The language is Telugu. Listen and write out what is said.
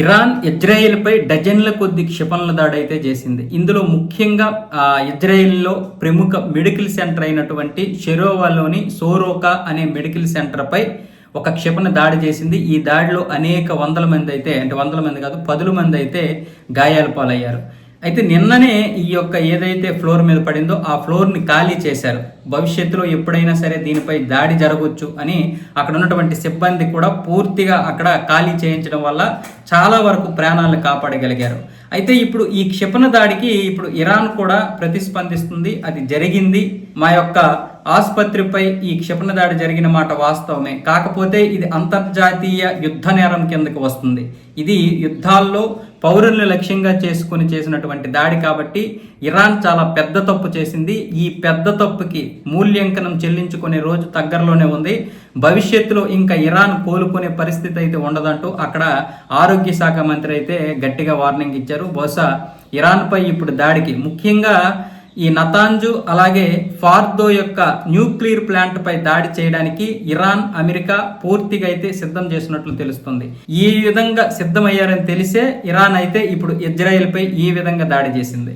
ఇరాన్ ఇజ్రాయెల్పై డజన్ల కొద్ది క్షిపణుల దాడి అయితే చేసింది. ఇందులో ముఖ్యంగా ఇజ్రాయెల్లో ప్రముఖ మెడికల్ సెంటర్ అయినటువంటి షెరోవాలోని సోరోకా అనే మెడికల్ సెంటర్పై ఒక క్షిపణి దాడి చేసింది. ఈ దాడిలో అనేక వందల మంది అయితే అంటే వందల మంది కాదు పదుల మంది అయితే గాయాల పాలయ్యారు. అయితే నిన్ననే ఈ యొక్క ఏదైతే ఫ్లోర్ మీద పడిందో ఆ ఫ్లోర్ని ఖాళీ చేశారు. భవిష్యత్తులో ఎప్పుడైనా సరే దీనిపై దాడి జరగవచ్చు అని అక్కడ ఉన్నటువంటి సిబ్బంది కూడా పూర్తిగా అక్కడ ఖాళీ చేయించడం వల్ల చాలా వరకు ప్రాణాలను కాపాడగలిగారు. అయితే ఇప్పుడు ఈ క్షిపణ దాడికి ఇప్పుడు ఇరాన్ కూడా ప్రతిస్పందిస్తుంది. అది జరిగింది. మా యొక్క ఆసుపత్రిపై ఈ క్షిపణ దాడి జరిగిన మాట వాస్తవమే. కాకపోతే ఇది అంతర్జాతీయ యుద్ధ నేరం కిందకి వస్తుంది. ఇది యుద్ధాల్లో పౌరుల్ని లక్ష్యంగా చేసుకుని చేసినటువంటి దాడి కాబట్టి ఇరాన్ చాలా పెద్ద తప్పు చేసింది. ఈ పెద్ద తప్పుకి మూల్యాంకనం చెల్లించుకునే రోజు దగ్గరలోనే ఉంది. భవిష్యత్తులో ఇంకా ఇరాన్ కోలుకునే పరిస్థితి అయితే ఉండదంటూ అక్కడ ఆరోగ్య శాఖ మంత్రి అయితే గట్టిగా వార్నింగ్ ఇచ్చారు. బహుశా ఇరాన్పై ఇప్పుడు దాడికి ముఖ్యంగా ఈ నతాంజు అలాగే ఫార్దో యొక్క న్యూక్లియర్ ప్లాంట్ పై దాడి చేయడానికి ఇరాన్ అమెరికా పూర్తిగా అయితే సిద్ధం చేసినట్లు తెలుస్తుంది. ఈ విధంగా సిద్ధమయ్యారని తెలిసే ఇరాన్ అయితే ఇప్పుడు ఇజ్రాయెల్ పై ఈ విధంగా దాడి చేసింది.